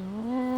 ਹੇ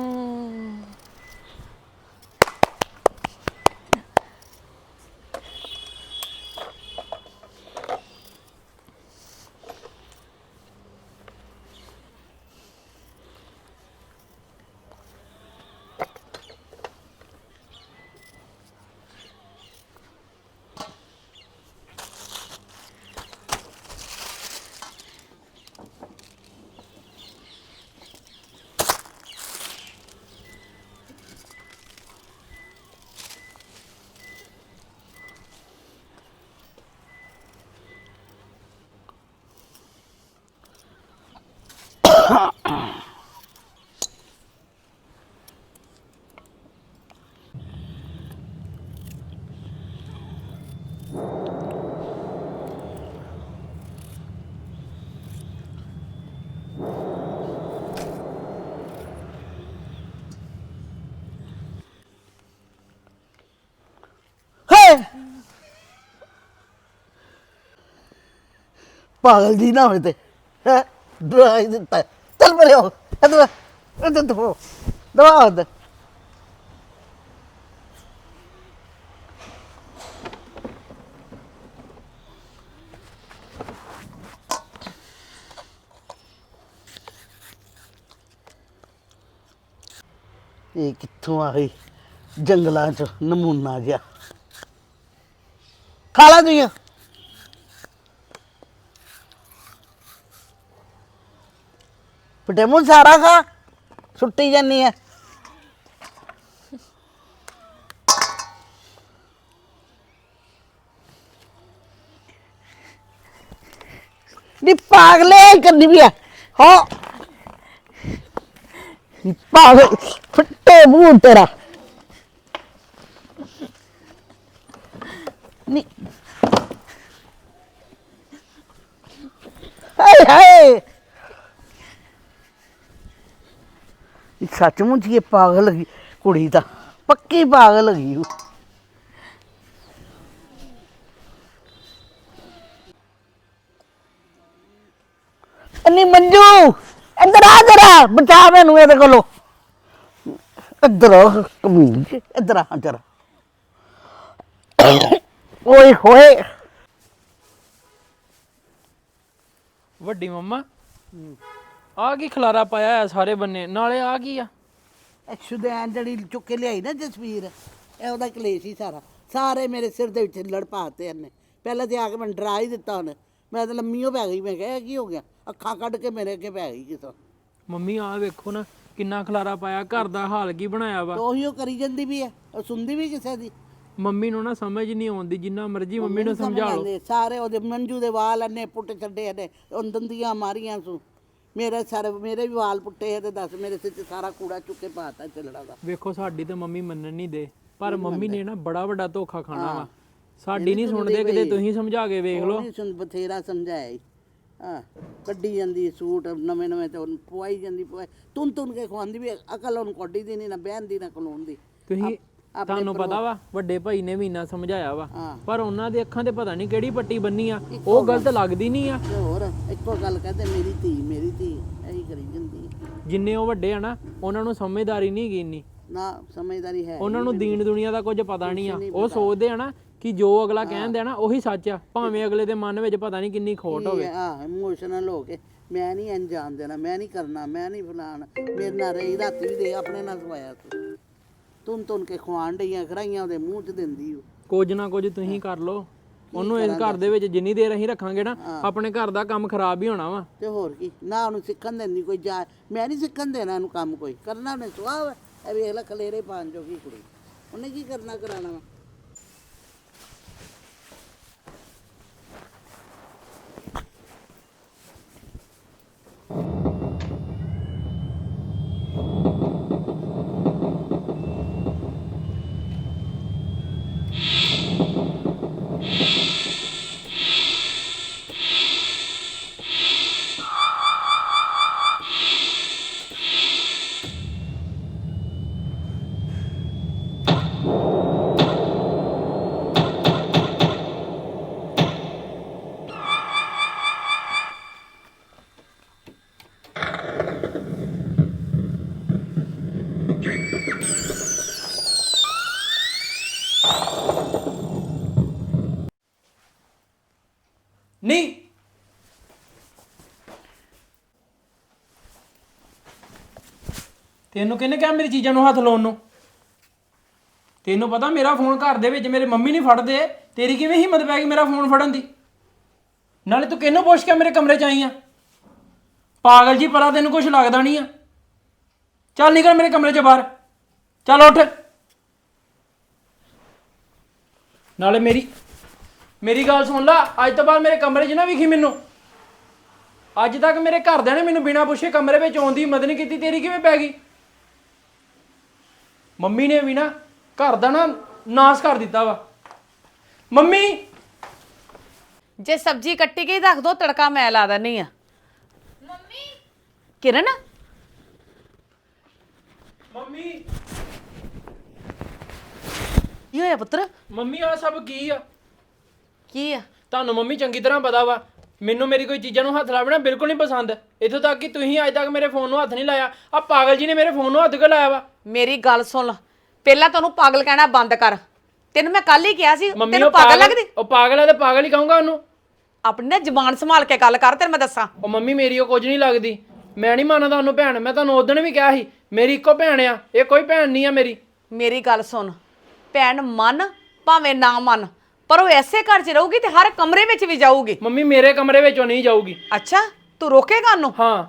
ਪਾਗਲ ਜੀ ਨਾ ਹੋਏ ਤੇ ਹੈ ਦਵਾਈ ਦਿੱਤਾ ਚੱਲ ਪਰੇ ਹੋ ਦਵਾ ਇਹ ਦਵਾ ਦਵਾ ਦੇ ਇਹ ਕਿੱਥੋਂ ਆ ਗਈ? ਜੰਗਲਾਂ ਚ ਨਮੂਨਾ ਜਿਹਾ। ਖਾ ਲਾ ਤੂੰ ਪਟੇਮੂ ਸਾਰਾ ਖਾ, ਸੁੱਟੀ ਜਾਨੀ ਹੈ ਨੀ ਪਾਗਲੇ ਕਰਨੀ ਵੀ ਹੈ ਹਾਂ। ਨੀ ਪਾਗਲ, ਫੱਟੇ ਮੂੰਹ ਤੇਰਾ। ਨੀ। ਹਾਏ ਹਾਏ। ਇਹ ਸੱਚਮੁੱਚ ਇਹ ਪਾਗਲ ਹੈਗੀ ਕੁੜੀ ਤਾਂ ਪੱਕੀ ਪਾਗਲ ਹੈਗੀ ਉਹ। ਅੰਨੀ ਮੰਜੂ ਇੱਧਰ ਆ ਜਰਾ ਬਚਾ ਮੈਨੂੰ ਇਹਦੇ ਕੋਲੋਂ। ਇੱਧਰ ਆ ਕਮੀਜ਼ ਇੱਧਰ ਆ ਜਰਾ। ਓਏ ਹੋਏ। ਵੱਡੀ ਮੰਮਾ? ਆ ਕੀ ਖਲਾਰਾ ਪਾਇਆ ਹੈ ਸਾਰੇ ਬੰਨੇ? ਨਾਲੇ ਆ ਕੀ ਆ? ਐਕਸ਼ੁਦੈਨ ਜਿਹੜੀ ਚੁੱਕ ਕੇ ਲਿਆਈ ਨਾ ਜਸਵੀਰ ਇਹ ਉਹਦਾ ਕਲੇਸ਼ ਹੀ ਸਾਰਾ। ਸਾਰੇ ਮੇਰੇ ਸਿਰ ਦੇ ਵਿੱਚ ਲੜ ਪਾਤੇ ਇਹਨੇ। ਪਹਿਲਾਂ ਤੇ ਆ ਕੇ ਮੈਨੂੰ ਡਰਾ ਹੀ ਦਿੱਤਾ ਉਹਨੇ। ਮੈਂ ਤਾਂ ਲੰਮੀਓ ਪੈ ਗਈ ਮੈਂ ਕਿਹਾ ਇਹ ਕੀ ਹੋ ਗਿਆ? ਅੱਖਾਂ ਕੱਢ ਕੇ ਮੇਰੇ ਅੱਗੇ ਪੈ ਗਈ ਕਿਤੋਂ? ਮੰਮੀ ਆ ਵੇਖੋ ਨਾ ਕਿੰਨਾ ਖਲਾਰਾ ਪਾਇਆ। ਘਰ ਦਾ ਹਾਲ ਕੀ ਬਣਾਇਆ ਵਾ? ਤੇ ਉਹੀ ਉਹ ਕਰੀ ਜਾਂਦੀ ਵੀ ਹੈ। ਉਹ ਸੁਣਦੀ ਵੀ ਕਿਸੇ ਦੀ? ਮੰਮੀ ਨੂੰ ਨਾ ਸਮਝ ਨਹੀਂ ਆਉਂਦੀ ਜਿੰਨਾ ਮਰਜ਼ੀ ਮੰਮੀ ਨੂੰ ਸਮਝ ਲਓ। ਆਉਂਦੇ, ਸਾਰੇ ਉਹਦੇ ਮੰਜੂ ਦੇ ਵਾਲ ਇਹਨੇ ਪੁੱਟ ਛੱਡੇ ਇਹਨੇ ਉਹ ਦੰਦੀਆਂ ਮਾਰੀਆਂ ਸੂ। ਮੇਰੇ ਸਾਰੇ ਮੇਰੇ ਵੀ ਵਾਲ ਪੁੱਟੇ ਆ ਤੇ ਦੱਸ ਮੇਰੇ ਸਿਰ 'ਚ ਸਾਰਾ ਕੂੜਾ ਚੁੱਕ ਕੇ ਪਾਤਾ ਚੱਲੜਾ ਦਾ ਵੇਖੋ ਸਾਡੀ ਤੇ ਮੰਮੀ ਮੰਨਣ ਨਹੀਂ ਦੇ ਪਰ ਮੰਮੀ ਨੇ ਨਾ ਬੜਾ ਵੱਡਾ ਧੋਖਾ ਖਾਣਾ ਵਾ। ਸਾਡੀ ਨਹੀਂ ਸੁਣਦੇ ਕਿਤੇ ਤੁਸੀਂ ਸਮਝਾ ਕੇ ਵੇਖ ਲਓ। ਉਹਨੇ ਸੁਣ ਬਥੇਰਾ ਸਮਝਾਇਆ ਈ। ਹਾਂ ਕੱਢੀ ਜਾਂਦੀ ਸੂਟ ਨਵੇਂ ਨਵੇਂ ਤੇ ਉਹਨੂੰ ਪਵਾਈ ਜਾਂਦੀ ਪਵਾਈ ਤੁਨ ਤੁਨ ਕੇ ਖਵਾਉਂਦੀ ਵੀ ਅਕਲ ਉਹਨੂੰ ਕੱਢੀ ਦੀ ਨਹੀਂ ਨਾ ਬਹਿਣ ਦੀ ਨਾ ਖਲੋਣ ਦੀ। ਤੁਸੀਂ ਤੁਹਾਨੂੰ ਪਤਾ ਵਾ ਵੱਡੇ ਭਾਈ ਨੇ ਵੀ ਇੰਨਾ ਸਮਝਾਇਆ ਵਾ। ਹਾਂ। ਪਰ ਉਹਨਾਂ ਦੇ ਅੱਖਾਂ ਤੇ ਪਤਾ ਨਹੀਂ ਕਿਹੜੀ ਪੱਟੀ ਬੰਨੀ ਆ ਉਹ ਗਲਤ ਲੱਗਦੀ ਨਹੀਂ ਆ। ਤੇ ਹੋਰ ਇੱਕੋ ਗੱਲ ਕਹਿੰਦੇ ਮੇਰੀ ਧੀ ਮੇਰੀ ਧੀ ਇਹੀ ਕਰੀ ਜਾਂਦੀ ਜਿੰਨੇ ਉਹ ਵੱਡੇ ਆ ਨਾ ਉਹਨਾਂ ਨੂੰ ਸਮਝਦਾਰੀ ਨਹੀਂ ਗਈ ਇੰਨੀ। ਨਾ ਸਮਝਦਾਰੀ ਹੈ ਉਹਨਾਂ ਨੂੰ ਦੀਨ ਦੁਨੀਆ ਦਾ ਕੁਝ ਪਤਾ ਨਹੀਂ ਆ। ਉਹ ਸੋਚਦੇ ਆ ਨਾ ਕਿ ਜੋ ਅਗਲਾ ਕਹਿੰਦੇ ਆ ਨਾ ਉਹੀ ਸੱਚ ਆ। ਭਾਵੇਂ ਅਗਲੇ ਦੇ ਮਨ ਵਿੱਚ ਪਤਾ ਨਹੀਂ ਕਿੰਨੀ ਖੋਟ ਹੋਵੇ। ਆ ਇਮੋਸ਼ਨਲ ਹੋ ਕੇ। ਮੈਂ ਨਹੀਂ ਅਣਜਾਣ ਦੇਣਾ ਮੈਂ ਨਹੀਂ ਕਰਨਾ ਮੈਂ ਨਹੀਂ ਫਲਾਣ। ਮੇਰੇ ਨਾਲ ਰਹੀ ਰਾਤੀ ਵੀ ਦੇ ਆਪਣੇ ਨਾਲ ਸਵਾਇਆ ਤੂੰ। ਤੁਨ ਤੁਨ ਕੇ ਖਵਾਣ ਡਈਆਂ ਖਰਾਈਆਂ ਉਹਦੇ ਮੂੰਹ 'ਚ ਦਿੰਦੀ ਉਹ। ਕੁਝ ਨਾ ਕੁਝ ਤੁਸੀਂ ਕਰ ਲਓ। ਉਹਨੂੰ ਇਸ ਘਰ ਦੇ ਵਿੱਚ ਜਿੰਨੀ ਦੇਰ ਅਸੀਂ ਰੱਖਾਂਗੇ ਨਾ ਆਪਣੇ ਘਰ ਦਾ ਕੰਮ ਖਰਾਬ ਹੀ ਹੋਣਾ ਵਾ। ਤੇ ਹੋਰ ਕੀ ਨਾ ਉਹਨੂੰ ਸਿੱਖਣ ਦਿੰਦੀ ਕੋਈ ਜਾ ਮੈਂ ਨਹੀਂ ਸਿੱਖਣ ਦੇਣਾ ਇਹਨੂੰ ਕੰਮ ਕੋਈ। ਕਰਨਾ ਉਹਨੇ ਸੁਆਹ ਇਹ ਵੇਖ ਲੈ ਖਲੇਰੇ ਪਾਣ ਜੋਗੀ ਕੁੜੀ। ਉਹਨੇ ਕੀ ਕਰਨਾ ਕਰਾਣਾ ਵਾ? ਨਹੀਂ। ਤੈਨੂੰ ਕਿਹਨੇ ਕਿਹਾ ਮੇਰੀ ਚੀਜ਼ਾਂ ਨੂੰ ਹੱਥ ਲਾਉਣ ਨੂੰ? ਤੈਨੂੰ ਪਤਾ ਮੇਰਾ ਫੋਨ ਘਰ ਦੇ ਵਿੱਚ ਮੇਰੇ ਮੰਮੀ ਨਹੀਂ ਫੜਦੇ। ਤੇਰੀ ਕਿਵੇਂ ਹਿੰਮਤ ਪੈ ਗਈ ਮੇਰਾ ਫੋਨ ਫੜਨ ਦੀ? ਨਾਲੇ ਤੂੰ ਕਿਹਨੂੰ ਪੁੱਛ ਕੇ ਮੇਰੇ ਕਮਰੇ 'ਚ ਆਈ ਆ? ਪਾਗਲ ਜੀ, ਪਰਾ ਤੈਨੂੰ ਕੁਝ ਲੱਗਦਾ ਨਹੀਂ ਆ। ਚੱਲ ਨਿਕਲ ਮੇਰੇ ਕਮਰੇ 'ਚ ਬਾਹਰ। ਚੱਲ ਉੱਠ। ਨਾਲੇ ਮੇਰੀ ਮੇਰੀ ਗੱਲ ਸੁਣ ਲੈ ਅੱਜ ਤੋਂ ਬਾਅਦ ਮੇਰੇ ਕਮਰੇ 'ਚ ਨਾ ਵਿਖੀ ਮੈਨੂੰ। ਅੱਜ ਤੱਕ ਮੇਰੇ ਘਰਦਿਆਂ ਨੇ ਮੈਨੂੰ ਬਿਨਾਂ ਪੁੱਛੇ ਕਮਰੇ ਵਿੱਚ ਆਉਣ ਦੀ ਹਿੰਮਤ ਨਹੀਂ ਕੀਤੀ ਤੇਰੀ ਕਿਵੇਂ ਪੈ ਗਈ? ਮੰਮੀ ਨੇ ਵੀ ਨਾ ਘਰ ਦਾ ਨਾ ਨਾਸ ਕਰ ਦਿੱਤਾ ਵਾ। ਮੰਮੀ! ਜੇ ਸਬਜ਼ੀ ਕੱਟੀ ਗਈ ਰੱਖ ਦੋ ਤੜਕਾ ਮੈਂ ਲਾ ਦਨੀ ਆ। ਮੰਮੀ! ਕਿਰਨ? ਮੰਮੀ! ਕੀ ਹੋਇਆ ਪੁੱਤਰ? ਮੰਮੀ ਆ ਸਭ ਕੀ ਆ? ਕੀ ਆ? ਤੁਹਾਨੂੰ ਮੰਮੀ ਚੰਗੀ ਤਰ੍ਹਾਂ ਪਤਾ ਵਾ ਮੈਨੂੰ ਮੇਰੀ ਕੋਈ ਚੀਜ਼ਾਂ ਨੂੰ ਹੱਥ ਲਾਉਣਾ ਬਿਲਕੁਲ ਨਹੀਂ ਪਸੰਦ। ਇੱਥੋਂ ਤੱਕ ਕਿ ਤੁਸੀਂ ਅੱਜ ਤੱਕ ਮੇਰੇ ਫੋਨ ਨੂੰ ਹੱਥ ਨਹੀਂ ਲਾਇਆ। ਆ ਪਾਗਲ ਜੀ ਨੇ ਮੇਰੇ ਫੋਨ ਨੂੰ ਹੱਥ ਕਿਉਂ ਲਾਇਆ ਵਾ? ਮੇਰੀ ਗੱਲ ਸੁਣ ਲ। ਪਹਿਲਾਂ ਤੈਨੂੰ ਪਾਗਲ ਕਹਿਣਾ ਬੰਦ ਕਰ। ਤੈਨੂੰ ਮੈਂ ਕੱਲ ਹੀ ਕਿਹਾ ਸੀ ਮੰਮੀ ਤੈਨੂੰ ਉਹ ਪਾਗਲ ਲੱਗਦੀ? ਉਹ ਪਾਗਲ ਹੈ ਤੇ ਪਾਗਲ ਹੀ ਕਹੂੰਗਾ ਉਹਨੂੰ। ਆਪਣੀ ਨਾ ਜ਼ੁਬਾਨ ਸੰਭਾਲ ਕੇ ਗੱਲ ਕਰ ਤੈਨੂੰ ਮੈਂ ਦੱਸਾਂ। ਉਹ ਮੰਮੀ ਮੇਰੀ ਉਹ ਕੁਝ ਨਹੀਂ ਲੱਗਦੀ। ਮੈਂ ਨਹੀਂ ਮੰਨਦਾ ਉਹਨੂੰ ਭੈਣ। ਮੈਂ ਤੁਹਾਨੂੰ ਉਦੋਂ ਵੀ ਕਿਹਾ ਸੀ ਮੇਰੀ ਇੱਕੋ ਭੈਣ ਆ ਇਹ ਕੋਈ ਭੈਣ ਨਹੀਂ ਆ ਮੇਰੀ। ਮੇਰੀ ਗੱਲ ਸੁਣ। ਭੈਣ ਮੰਨ ਭਾਵੇਂ ਨਾ ਮੰਨ। ਪਰ ਉਹ ਐਸੇ ਘਰ 'ਚ ਰਹੂਗੀ ਤੇ ਹਰ ਕਮਰੇ ਵਿੱਚ ਵੀ ਜਾਊਗੀ। ਮੰਮੀ ਮੇਰੇ ਕਮਰੇ ਵਿੱਚੋਂ ਨਹੀਂ ਜਾਊਗੀ। ਅੱਛਾ ਤੂੰ ਰੋਕੇਗਾ ਉਹਨੂੰ? ਹਾਂ।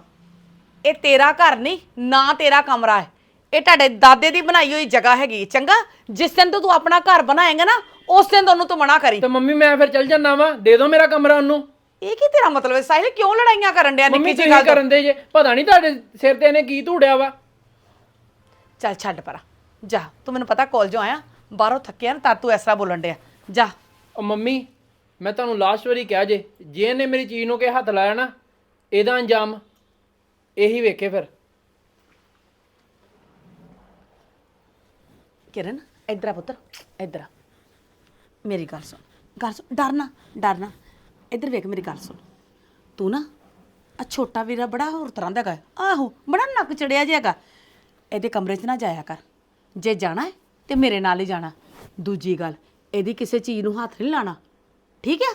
ਇਹ ਤੇਰਾ ਘਰ ਨਹੀਂ ਨਾ ਤੇਰਾ ਕਮਰਾ ਹੈ। ਇਹ ਤੁਹਾਡੇ ਦਾਦੇ ਦੀ ਬਣਾਈ ਹੋਈ ਜਗ੍ਹਾ ਹੈਗੀ ਚੰਗਾ? ਜਿਸ ਦਿਨ ਤੋਂ ਤੂੰ ਆਪਣਾ ਘਰ ਬਣਾਏਂਗਾ ਨਾ ਉਸ ਦਿਨ ਤੋਂ ਉਹਨੂੰ ਤੂੰ ਮਨਾ ਕਰੀ। ਤੇ ਮੰਮੀ ਮੈਂ ਫਿਰ ਚੱਲ ਜਾਣਾ ਵਾ ਦੇ ਦਿਓ ਮੇਰਾ ਕਮਰਾ ਉਹਨੂੰ। ਇਹ ਕੀ ਤੇਰਾ ਮਤਲਬ ਹੈ ਸਾਹਿਲ? ਕਿਉਂ ਲੜਾਈਆਂ ਕਰਨ ਡਿਆ ਮੰਮੀ ਨਿੱਕੀ ਜਿਹੀ ਤੁਸੀਂ ਗੱਲ ਤੋਂ? ਕਰਨ ਦੇ ਜੇ। ਪਤਾ ਨਹੀਂ ਤੁਹਾਡੇ ਸਿਰ ਤੇ ਇਹਨੇ ਕੀ ਧੂੜਿਆ ਵਾ। ਚੱਲ ਛੱਡ ਪਰਾ। ਜਾ ਤੂੰ ਮੈਨੂੰ ਪਤਾ ਕਾਲਜੋਂ ਆਇਆ ਬਾਹਰੋਂ ਥੱਕਿਆ ਨਾ ਤਾਂ ਤੂੰ ਐਸਾ ਬੋਲਣ ਡਿਆ। ਜਾ। ਉਹ ਮੰਮੀ, ਮੈਂ ਤੁਹਾਨੂੰ ਲਾਸਟ ਵਾਰੀ ਕਿਹਾ ਜੇ ਜੇ ਇਹਨੇ ਮੇਰੀ ਚੀਜ਼ ਨੂੰ ਕਿ ਹੱਥ ਲਾਇਆ ਨਾ, ਇਹਦਾ ਅੰਜਾਮ ਇਹੀ ਵੇਖੇ ਫਿਰ। ਕਿਰਨ, ਇੱਧਰ ਆ ਪੁੱਤਰ, ਇੱਧਰ ਆ। ਮੇਰੀ ਗੱਲ ਸੁਣ ਗੱਲ ਸੁਣ ਡਰਨਾ ਡਰਨਾ ਇੱਧਰ ਵੇਖ ਮੇਰੀ ਗੱਲ ਸੁਣ। ਤੂੰ ਨਾ ਆ ਛੋਟਾ ਵੀਰਾ ਬੜਾ ਹੋਰ ਤਰ੍ਹਾਂ ਦਾ ਹੈਗਾ। ਆਹੋ, ਬੜਾ ਨੱਕ ਚੜਿਆ ਜਿਹਾ ਹੈਗਾ। ਇਹਦੇ ਕਮਰੇ 'ਚ ਨਾ ਜਾਇਆ ਕਰ। ਜੇ ਜਾਣਾ ਹੈ ਤੇ ਮੇਰੇ ਨਾਲ ਹੀ ਜਾਣਾ। ਦੂਜੀ ਗੱਲ ਇਹਦੀ ਕਿਸੇ ਚੀਜ਼ ਨੂੰ ਹੱਥ ਨਹੀਂ ਲਾਣਾ ਠੀਕ ਆ?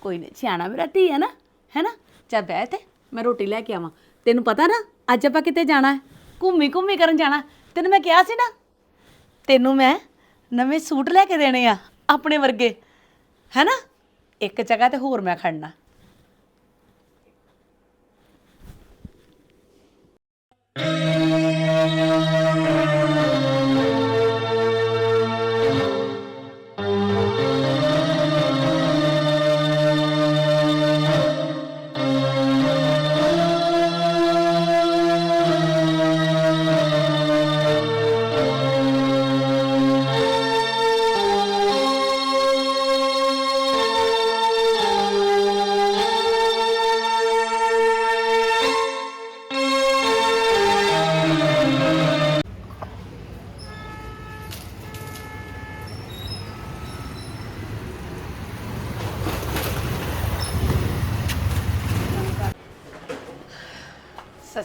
ਕੋਈ ਨਹੀਂ, ਸਿਆਣਾ ਮੇਰਾ ਧੀ ਹੈ ਨਾ ਹੈ ਨਾ? ਚੱਲ ਬਹਿ ਤੇ ਮੈਂ ਰੋਟੀ ਲੈ ਕੇ ਆਵਾਂ। ਤੈਨੂੰ ਪਤਾ ਨਾ, ਅੱਜ ਆਪਾਂ ਕਿਤੇ ਜਾਣਾ ਹੈ? ਘੁੰਮੀ ਘੁੰਮੀ ਕਰਨ ਜਾਣਾ। ਤੈਨੂੰ ਮੈਂ ਕਿਹਾ ਸੀ ਨਾ, ਤੈਨੂੰ ਮੈਂ ਨਵੇਂ ਸੂਟ ਲੈ ਕੇ ਦੇਣੇ ਆ, ਆਪਣੇ ਵਰਗੇ। ਹੈ ਨਾ? ਇੱਕ ਜਗ੍ਹਾ ਤੇ ਹੋਰ ਮੈਂ ਖੜਨਾ। ਸਤਿ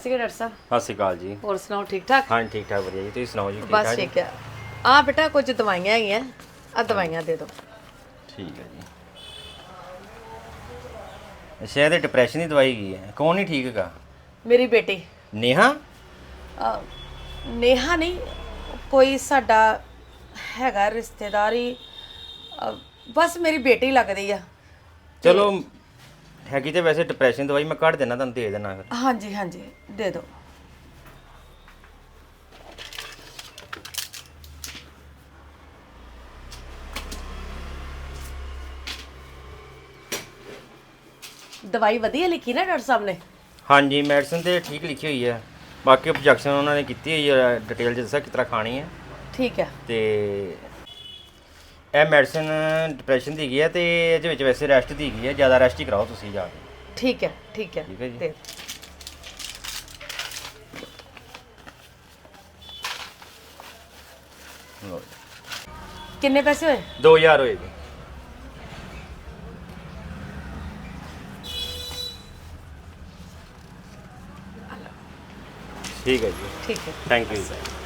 ਸ਼੍ਰੀ ਅਕਾਲ ਡਾਕਟਰ ਸਾਹਿਬ। ਸਤਿ ਸ਼੍ਰੀ ਅਕਾਲ ਜੀ। ਹੋਰ ਸੁਣਾਓ ਠੀਕ ਠਾਕ? ਹਾਂ ਠੀਕ ਠਾਕ ਵਧੀਆ ਜੀ। ਤੁਸੀਂ ਸੁਣਾਓ ਜੀ ਠੀਕ ਬਸ ਠਾਕ ਜੀ? ਠੀਕ ਹੈ। ਆ ਬੇਟਾ ਕੁਝ ਦਵਾਈਆਂ ਹੈਗੀਆਂ। ਆ ਦਵਾਈਆਂ ਦੇ ਦਿਓ। ਠੀਕ ਹੈ ਜੀ। ਅੱਛਾ ਇਹਦੇ ਡਿਪਰੈਸ਼ਨ ਦੀ ਦਵਾਈ ਕੀ ਹੈ? ਕੌਣ ਨਹੀਂ ਠੀਕ ਹੈਗਾ? ਮੇਰੀ ਬੇਟੀ। ਨੇਹਾ? ਅਹ, ਨੇਹਾ ਨਹੀਂ ਕੋਈ ਸਾਡਾ ਹੈਗਾ ਰਿਸ਼ਤੇਦਾਰੀ। ਬਸ ਮੇਰੀ ਬੇਟੀ ਲੱਗਦੀ ਆ। ਚਲੋ ਹੈਗੀ ਤੇ ਵੈਸੇ ਡਿਪਰੈਸ਼ਨ ਦਵਾਈ ਮੈਂ ਕੱਢ ਦੇਣਾ ਤੁਹਾਨੂੰ ਦੇ ਦੇਣਾ ਫਿਰ। ਹਾਂਜੀ ਹਾਂਜੀ। ਦੇ ਦਿਓ ਦਵਾਈ ਵਧੀਆ ਲਿਖੀ ਨਾ ਡਾਕਟਰ ਸਾਹਿਬ ਨੇ? ਹਾਂਜੀ ਮੈਡੀਸਨ ਤੇ ਠੀਕ ਲਿਖੀ ਹੋਈ ਹੈ। ਬਾਕੀ ਆਬਜੈਕਸ਼ਨ ਉਹਨਾਂ ਨੇ ਕੀਤੀ ਹੋਈ ਹੈ ਡਿਟੇਲ ਚ ਦੱਸਿਆ ਕਿਸ ਤਰ੍ਹਾਂ ਖਾਣੀ ਹੈ। ਠੀਕ ਹੈ। ਤੇ ਇਹ ਮੈਡੀਸਨ ਡਿਪਰੈਸ਼ਨ ਦੀ ਹੈਗੀ ਹੈ ਤੇ ਇਹਦੇ ਵਿੱਚ ਵੈਸੇ ਰੈਸਟ ਦੀ ਹੈਗੀ ਹੈ ਜ਼ਿਆਦਾ ਰੈਸਟ ਹੀ ਕਰਾਓ ਤੁਸੀਂ ਜਾ ਕੇ। ਠੀਕ ਹੈ ਠੀਕ ਹੈ। ਠੀਕ ਹੈ ਜੀ। ਦੇ ਦਿਓ। ਕਿੰਨੇ ਪੈਸੇ ਹੋਏ? 2000 ਹੋਏਗੀ ਠੀਕ ਹੈ ਜੀ। ਠੀਕ ਹੈ। ਥੈਂਕ ਯੂ ਜੀ।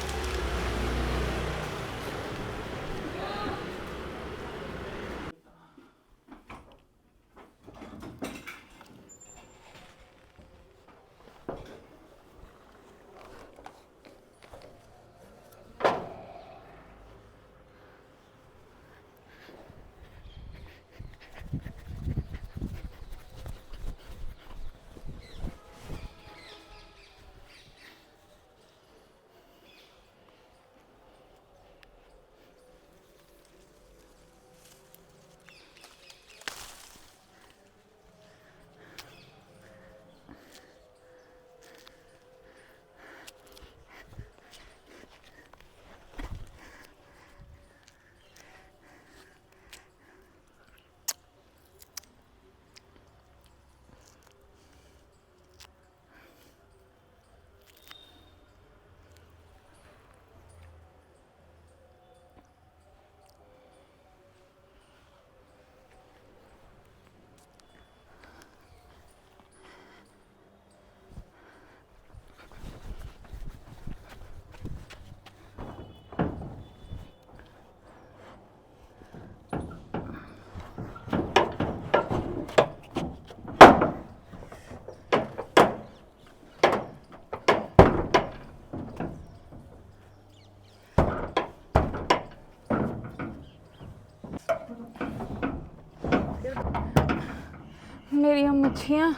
ਮੇਰੀਆਂ ਮੱਛੀਆਂ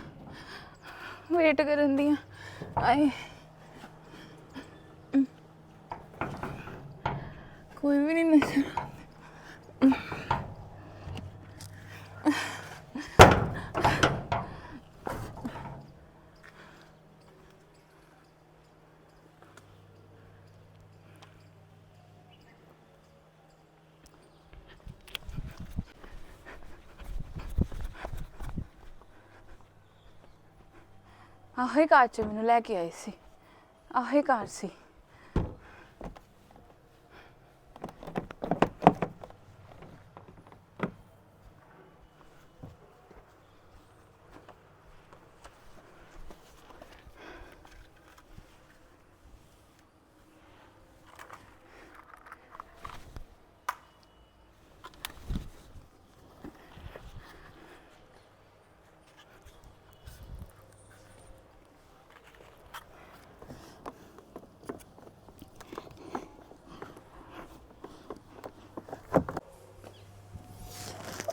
ਵੇਟ ਕਰਨ ਦੀਆਂ। ਆਏ। ਕੋਈ ਵੀ ਨਹੀਂ ਨਜ਼ਰ ਆਹੀ ਕਾਰ ਚ ਮੈਨੂੰ ਲੈ ਕੇ ਆਏ ਸੀ। ਆਹੀ ਕਾਰ ਸੀ।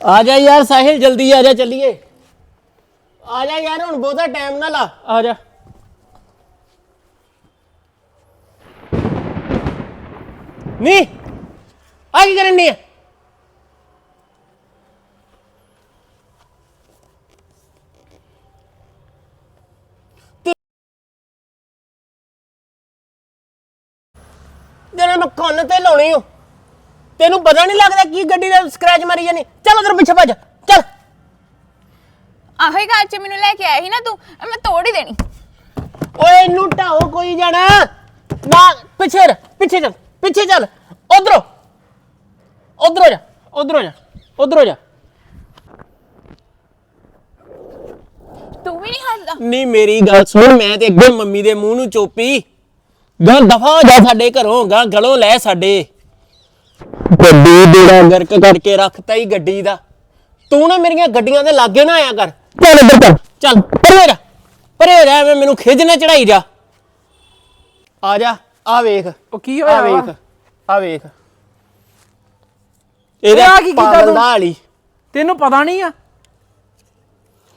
ਆ ਜਾ ਯਾਰ ਸਾਹਿਲ ਜਲਦੀ ਆ ਜਾ ਚੱਲੀਏ। ਆ ਜਾ ਯਾਰ ਹੁਣ ਬਹੁਤਾ ਟਾਈਮ ਨਾ ਲਾ। ਆ ਜਾ। ਨੀ ਆ ਕੀ ਕਰਨ ਦੀ ਤੇਰੇ ਮੈਂ ਕੰਨ ਤੇ ਲਾਉਣੀ ਓ। ਤੈਨੂੰ ਪਤਾ ਨਹੀਂ ਲੱਗਦਾ ਕੀ ਗੱਡੀ ਦਾ ਸਕ੍ਰੈਚ ਮਾਰੀ ਜਾਨੀ। ਚੱਲ ਉਧਰ ਪਿੱਛੇ ਭੱਜ ਚੱਲ। ਆਹੇ ਕਾਰ ਚ ਮੈਨੂੰ ਲੈ ਕੇ ਆਇਆ ਸੀ ਨਾ ਤੂੰ ਮੈਂ ਤੋੜ ਹੀ ਦੇਣੀ। ਓਏ ਇਹਨੂੰ ਢਾਓ ਕੋਈ ਜਾਣਾ। ਨਾ ਪਿੱਛੇ ਰਹਿ, ਪਿੱਛੇ ਚੱਲ ਪਿੱਛੇ ਚੱਲ। ਉਧਰੋਂ। ਉਧਰੋਂ ਜਾ ਉਧਰੋਂ ਜਾ ਉਧਰੋਂ ਜਾ। ਤੂੰ ਵੀ ਨਹੀਂ ਹੱਸਦਾ। ਨਹੀਂ ਮੇਰੀ ਗੱਲ ਸੁਣ ਮੈਂ ਤੇ ਅੱਗੇ ਮੰਮੀ ਦੇ ਮੂੰਹ ਨੂੰ ਚੋਪੀ। ਗਾ ਦਫਾ ਜਾ ਸਾਡੇ ਘਰੋਂ ਗਾ ਗਲੋਂ ਲੈ ਸਾਡੇ। ਗੱਡੀ ਬੇੜਾ ਗਰਕ ਕਰਕੇ ਰੱਖਤਾ ਹੀ ਗੱਡੀ ਦਾ। ਤੂੰ ਨਾ ਮੇਰੀਆਂ ਗੱਡੀਆਂ ਦੇ ਲਾਗੇ ਨਾ ਆਇਆ ਕਰ। ਚੱਲ ਇੱਧਰ ਚੱਲ। ਚੱਲ ਪਰੇ ਜਾ ਪਰੇ ਜਾ ਐਵੇਂ ਮੈਨੂੰ ਖਿੱਚ ਨਾ ਚੜਾਈ ਜਾ। ਆ ਜਾ ਆ ਵੇਖ। ਉਹ ਕੀ ਆ ਹੋਇਆ ਵੇਖ ਵਾ? ਆ ਵੇਖ। ਇਹ ਆਹ ਕੀ ਕੀਤਾ ਪਾਗਲ ਤੂੰ? ਦਾ ਹਾਲੀ। ਤੈਨੂੰ ਪਤਾ ਨਹੀਂ ਆ।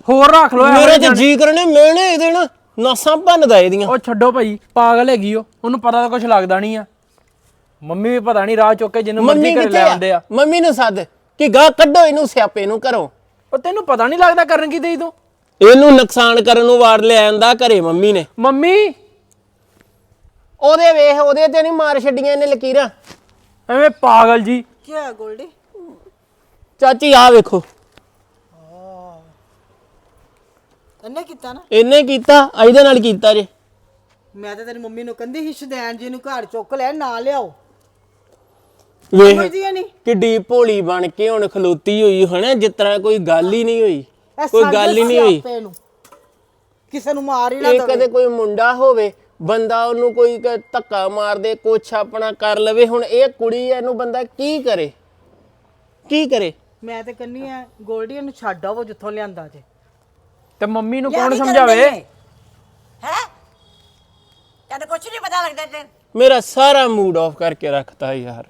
ਹੋਰ ਰੱਖ ਲੋ ਮੇਰੇ ਤੇ ਜੀ ਕਰਨੇ ਮੈਂ ਨੇ ਇਹਦੇ ਨਾ ਨਾਸਾਂ ਭੰਨਦਾ ਇਹਦੀਆਂ। ਉਹ ਛੱਡੋ ਭਾਈ ਪਾਗਲ ਹੈਗੀ ਉਹ। ਉਹਨੂੰ ਪਤਾ ਤਾਂ ਕੁਝ ਲੱਗਦਾ ਨਹੀਂ ਆ। ਮੰਮੀ ਵੀ ਪਤਾ ਨਹੀਂ ਰਾਹ ਚੁੱਕ ਕੇ ਜਿਹਨੂੰ ਮਰਜ਼ੀ ਮੰਮੀ ਕਿੱਥੇ ਲੈ ਆਉਂਦੇ ਆ। ਆ ਮੰਮੀ ਨੂੰ ਸੱਦ ਕਿ ਗਾ ਕੱਢੋ ਇਹਨੂੰ ਸਿਆਪੇ ਨੂੰ ਘਰੋਂ। ਉਹ ਤੈਨੂੰ ਪਤਾ ਨਹੀਂ ਲੱਗਦਾ ਕਰਨ ਕੀ ਦੇਈ ਤੂੰ? ਇਹਨੂੰ ਨੁਕਸਾਨ ਕਰਨ ਨੂੰ ਵਾਰ ਲੈ ਆਂਦਾ ਘਰੇ ਮੰਮੀ ਨੇ। ਮੰਮੀ! ਉਹਦੇ ਵੇਖ ਉਹਦੇ ਤੇ ਨਹੀਂ ਮਾਰ ਛੱਡੀਆਂ ਇਹਨੇ ਲਕੀਰਾਂ। ਐਵੇਂ ਪਾਗਲ ਜੀ। ਕੀ ਹੋਇਆ ਗੋਲਡੀ? ਚਾਚੀ ਆ ਵੇਖੋ। ਇਹਨੇ ਕੀਤਾ ਨਾ? ਇਹਨੇ ਕੀਤਾ ਇਹਦੇ ਨਾਲ ਕੀਤਾ ਜੇ। ਮੈਂ ਤਾਂ ਤੇਰੀ ਮੰਮੀ ਨੂੰ ਕਹਿੰਦੀ ਸੀ ਸ਼ਦੈਨ ਜੀ ਨੂੰ ਘਰ ਚੁੱਕ ਲੈ ਨਾ ਲਿਆਓ। ਵੇਖ ਸਮਝਦੀ ਨਹੀਂ ਕਿੱਡੀ ਭੋਲੀ ਬਣ ਕੇ ਹੁਣ ਖਲੋਤੀ ਹੋਈ ਹਨਾ? ਜਿਸ ਤਰ੍ਹਾਂ ਕੋਈ ਗੱਲ ਹੀ ਨਹੀਂ ਹੋਈ ਇਹ ਕੋਈ ਸਾਡੇ ਗੱਲ ਹੀ ਨਹੀਂ ਹੋਈ। ਸਿਆਪੇ ਨੂੰ। ਕਿਸੇ ਨੂੰ ਮਾਰ ਹੀ ਨਾ ਇਹ ਦਵੇ। ਕਦੇ ਕੋਈ ਮੁੰਡਾ ਹੋਵੇ ਬੰਦਾ ਉਹਨੂੰ ਕੋਈ ਕ- ਧੱਕਾ ਮਾਰ ਦੇ ਕੁਛ ਆਪਣਾ ਕਰ ਲਵੇ ਹੁਣ ਇਹ ਕੁੜੀ ਐ, ਇਹਨੂੰ ਬੰਦਾ ਕੀ ਕਰੇ? ਕੀ ਕਰੇ? ਮੈਂ ਤੇ ਕੰਨੀ ਆ ਗੋਲਡੀ ਇਹਨੂੰ ਛੱਡ ਆਵੋ ਜਿੱਥੋਂ ਲਿਆਂਦਾ ਜੇ। ਤੇ ਮੰਮੀ ਨੂੰ ਕੌਣ ਸਮਝਾਵੇ? ਹੈ? ਤੈਨੂੰ ਕੁਛ ਨਹੀਂ ਪਤਾ ਲੱਗਦਾ ਤੇ ਮੇਰਾ ਸਾਰਾ ਮੂਡ ਆਫ ਕਰਕੇ ਰੱਖਤਾ ਯਾਰ।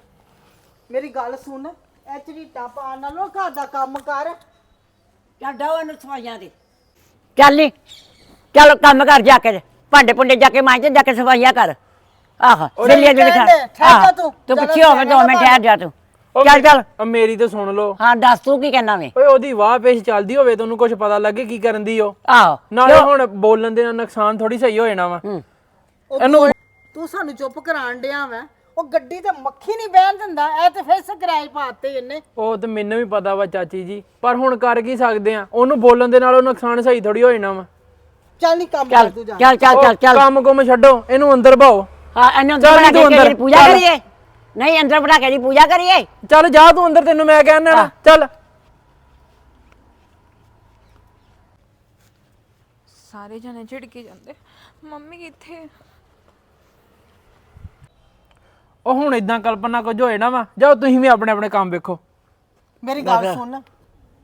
ਮੇਰੀ ਗੱਲ ਸੁਣ ਐ ਝਰੀਟਾ ਪਾਣ ਨਾਲੋਂ ਘਰ ਦਾ ਕੰਮ ਕਰ। ਚੱਡਾ ਉਹਨੂੰ ਸਫਾਈਆਂ ਦੇ ਚੱਲ ਨੀ ਚੱਲ ਕੰਮ ਕਰ ਜਾ ਕੇ ਭਾਂਡੇ ਪੁੰਡੇ ਜਾ ਕੇ ਮਾਂਜ ਜਾ ਕੇ ਸਫਾਈਆਂ ਕਰ। ਆਹ ਅੱਗੇ ਠਹਿਰ ਜਾ ਤੂੰ। ਤੂੰ ਚੱਲ ਪਿੱਛੇ ਹੋ ਕੇ ਦੋ ਮਿੰਟ। ਠਹਿਰ ਜਾ। ਤੂੰ। ਉਹ ਚੱਲ ਚੱਲ। ਉਹ ਮੇਰੀ ਤੇ ਸੁਣ ਲਓ। ਹਾਂ ਦੱਸ ਤੂੰ ਕੀ ਕਹਿਣਾ ਵੇ? ਓਏ ਉਹਦੀ ਵਾਹ ਪੇਸ਼ ਚੱਲਦੀ ਹੋਵੇ ਤੁਹਾਨੂੰ ਕੁਝ ਪਤਾ ਲੱਗੇ ਕੀ ਕਰਨ ਦੀ ਉਹ। ਆਹੋ। ਨਾਲੇ ਹੁਣ ਬੋਲਣ ਦੇ ਨਾਲ ਨੁਕਸਾਨ ਥੋੜੀ ਸਹੀ ਹੋ ਜਾਣਾ ਵਾ। ਇਹਨੂੰ ਤੂੰ ਸਾਨੂੰ ਚੁੱਪ ਕਰਾਣ ਡਿਆ ਵਾ। ਉਹ ਗੱਡੀ ਤੇ ਮੱਖੀ ਨਹੀਂ ਬਹਿਣ ਦਿੰਦਾ ਐ ਤੇ ਫਿਰ ਸਕਰਾਈ ਪਾਤੇ ਇਹਨੇ। ਉਹ ਤੇ ਮੈਨੂੰ ਵੀ ਪਤਾ ਵਾ ਚਾਚੀ ਜੀ ਪਰ ਹੁਣ ਕਰ ਕੀ ਸਕਦੇ ਆ? ਉਹਨੂੰ ਬੋਲਣ ਦੇ ਨਾਲ ਉਹ ਨੁਕਸਾਨ ਸਹੀ ਥੋੜੀ ਹੋ ਜਾਣਾ ਵਾ। ਚੱਲ ਨਹੀਂ ਕੰਮ ਚੱਲ ਕਰ ਤੂੰ ਜਾ। ਚੱਲ ਚੱਲ ਚੱਲ ਚੱਲ। ਕੰਮ ਕੁਮ ਛੱਡੋ ਇਹਨੂੰ ਅੰਦਰ ਭਾਓ ਹਾਂ ਇਹਨੂੰ ਅੰਦਰ ਬਣਾ ਕੇ ਅੰਦਰ, ਇਹਦੀ ਪੂਜਾ। ਕਰੀਏ। ਨਹੀਂ ਅੰਦਰ ਬਣਾ ਕੇ ਦੀ ਪੂਜਾ ਕਰੀਏ। ਚੱਲ ਜਾ ਤੂੰ ਅੰਦਰ ਤੈਨੂੰ ਮੈਂ ਕਹਿਣਾ ਨਾ ਚੱਲ। ਸਾਰੇ ਜਣੇ ਝਿੜਕੇ ਜਾਂਦੇ। ਮੰਮੀ ਕਿੱਥੇ? ਉਹ ਹੁਣ ਇਦਾਂ ਕਲਪਨਾ ਕੁਝ ਹੋਏ ਨਾ ਵਾ ਜਾਓ ਤੁਸੀਂ ਵੀ ਆਪਣੇ ਆਪਣੇ ਕੰਮ ਵੇਖੋ। ਮੇਰੀ ਗੱਲ ਸੁਣ।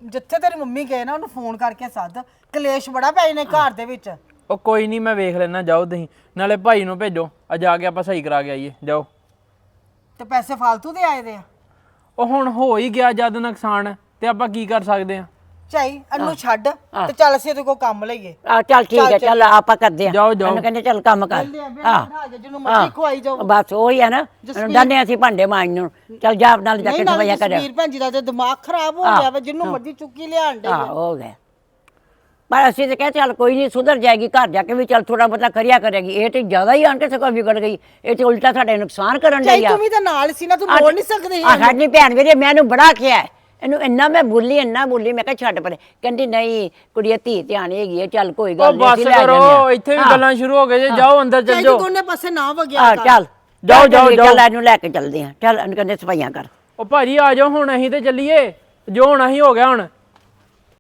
ਜਿੱਥੇ ਤੇਰੀ ਮੰਮੀ ਗਏ ਨਾ ਉਹਨੂੰ ਫੋਨ ਕਰਕੇ ਸੱਦ। ਕਲੇਸ਼ ਬੜਾ ਪੈ ਨੇ ਘਰ ਦੇ ਵਿੱਚ। ਉਹ ਕੋਈ ਨਹੀਂ ਮੈਂ ਵੇਖ ਲੈਣਾ ਜਾਓ ਤੁਸੀਂ। ਨਾਲੇ ਭਾਈ ਨੂੰ ਭੇਜੋ। ਆ ਜਾ ਕੇ ਆਪਾਂ ਸਹੀ ਕਰਾ ਕੇ ਆਈਏ। ਜਾਓ। ਤੇ ਪੈਸੇ ਫालतू ਦੇ ਆਏ ਦੇ ਆ? ਉਹ ਹੁਣ ਹੋ ਹੀ ਗਿਆ ਜਦ ਨੁਕਸਾਨ ਤੇ ਆਪਾਂ ਕੀ ਕਰ ਸਕਦੇ ਆ? ਚਾਈ ਇਹਨੂੰ ਛੱਡ ਤੇ ਚੱਲ ਅਸੀਂ ਇਹਦੇ ਕੋਲ ਕੰਮ ਲਈਏ। ਆ ਚੱਲ ਠੀਕ ਹੈ ਚੱਲ। ਆਪਾਂ ਕਰਦੇ ਆ। ਜਾਓ, ਕਹਿੰਦੇ ਚੱਲ ਕੰਮ ਕਰ। ਹਾਂ ਜਿਹਨੂੰ ਮਰਜ਼ੀ ਖਵਾਈ ਜਾਓ। ਬਸ ਉਹੀ ਹੈ ਨਾ। ਦਾਨੇ ਅਸੀਂ ਭਾਂਡੇ ਮਾਂਜ ਨੂੰ। ਚੱਲ ਜਾ ਨਾਲ ਜਾ ਕੇ ਨਹੀਂ ਨਾਲ ਸਫਾਈਆਂ ਕਰਿਆ ਜਸਵੀਰ ਭੈਣ ਜੀ ਦਾ ਤੇ ਦਿਮਾਗ ਖਰਾਬ ਹੋ ਗਿਆ ਵਾ ਜਿਹਨੂੰ ਮਰਜ਼ੀ ਚੁੱਕੀ ਲਿਆਣ ਦੇ ਹਾਂ ਹੋ ਗਿਆ। ਪਰ ਅਸੀਂ ਤਾਂ ਕਹੇ ਚੱਲ ਕੋਈ ਨਹੀਂ ਸੁਧਰ ਜਾਏਗੀ ਘਰ ਜਾ ਕੇ ਵੀ ਚੱਲ ਥੋੜਾ ਬਹੁਤਾ ਕਰਿਆ ਕਰੇਗੀ। ਇਹ ਤੇ ਜ਼ਿਆਦਾ ਹੀ ਆਂਟੇ ਸਗੋਂ ਵਿਗੜ ਗਈ। ਇਹ ਤੇ ਉਲਟਾ ਸਾਡੇ ਨੁਕਸਾਨ ਕਰਨ ਚਾਈ ਲਈ ਆ। ਤੂੰ ਵੀ ਤਾਂ ਨਾਲ ਸੀ ਨਾ ਤੂੰ ਬੋਲ ਨਹੀਂ ਸਕਦੀ। ਆ ਸਾਡੀ ਭੈਣ ਵੀਰੇ ਮੈਂ ਇਹਨੂੰ ਬੜਾ ਕਿਹਾ। ਇਹਨੂੰ ਇੰਨਾ ਮੈਂ ਬੋਲੀ ਇੰਨਾ ਬੋਲੀ ਮੈਂ ਕਿਹਾ ਛੱਡ ਪਰੇ ਕਹਿੰਦੀ ਨਹੀਂ ਕੁੜੀਏ ਧੀ ਧਿਆਨ ਹੈਗੀ ਹੈ ਚੱਲ ਕੋਈ ਉਹ ਗੱਲ ਨਹੀਂ ਬਸ ਅਸੀਂ ਲੈ ਜਾਂਦੇ ਕਰੋ। ਇੱਥੇ ਵੀ ਹਾਂ। ਗੱਲਾਂ ਸ਼ੁਰੂ ਹੋ ਗਏ ਜੇ ਜਾਓ ਅੰਦਰ ਚੱਲ ਜਾਓ ਦੋਨੇ ਪਾਸੇ ਨਾ ਵਗਿਆ ਆ ਕਰ। ਚੱਲ ਜਾਓ, ਜਾਓ, ਜਾਓ। ਚੱਲ ਇਹਨੂੰ ਲੈ ਕੇ ਚੱਲਦੇ ਆ ਚੱਲ ਇਹਨੂੰ ਕਹਿੰਦੇ ਸਫਾਈਆਂ ਕਰ ਉਹ ਭਾਜੀ ਆ ਜਾਓ ਹੁਣ ਅਸੀਂ ਤੇ ਚੱਲੀਏ ਜੋ ਹੋਣਾ ਹੀ ਹੋ ਗਿਆ ਹੁਣ